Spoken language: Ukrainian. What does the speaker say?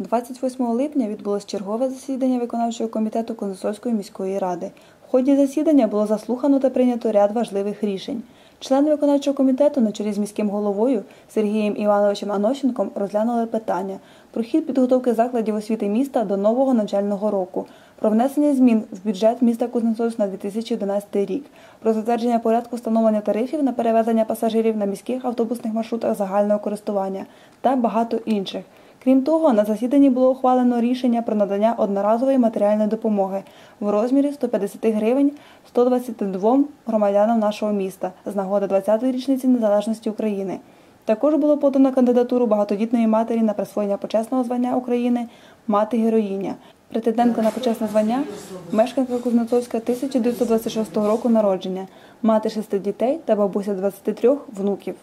28 липня відбулось чергове засідання виконавчого комітету Коносольської міської ради. В ході засідання було заслухано та прийнято ряд важливих рішень. Члени виконавчого комітету на чолі з міським головою Сергієм Івановичем Анощенком розглянули питання про хід підготовки закладів освіти міста до нового навчального року, про внесення змін в бюджет міста Кузнецовськ на 2011 рік, про затвердження порядку встановлення тарифів на перевезення пасажирів на міських автобусних маршрутах загального користування та багато інших. Крім того, на засіданні було ухвалено рішення про надання одноразової матеріальної допомоги в розмірі 150 гривень 122 громадянам нашого міста з нагоди 20-ї річниці незалежності України. Також було подано кандидатуру багатодітної матері на присвоєння почесного звання України Мати героїня. Претендентка на почесне звання мешканка Кузнецовська 1926 року народження, мати шести дітей та бабуся 23 внуків.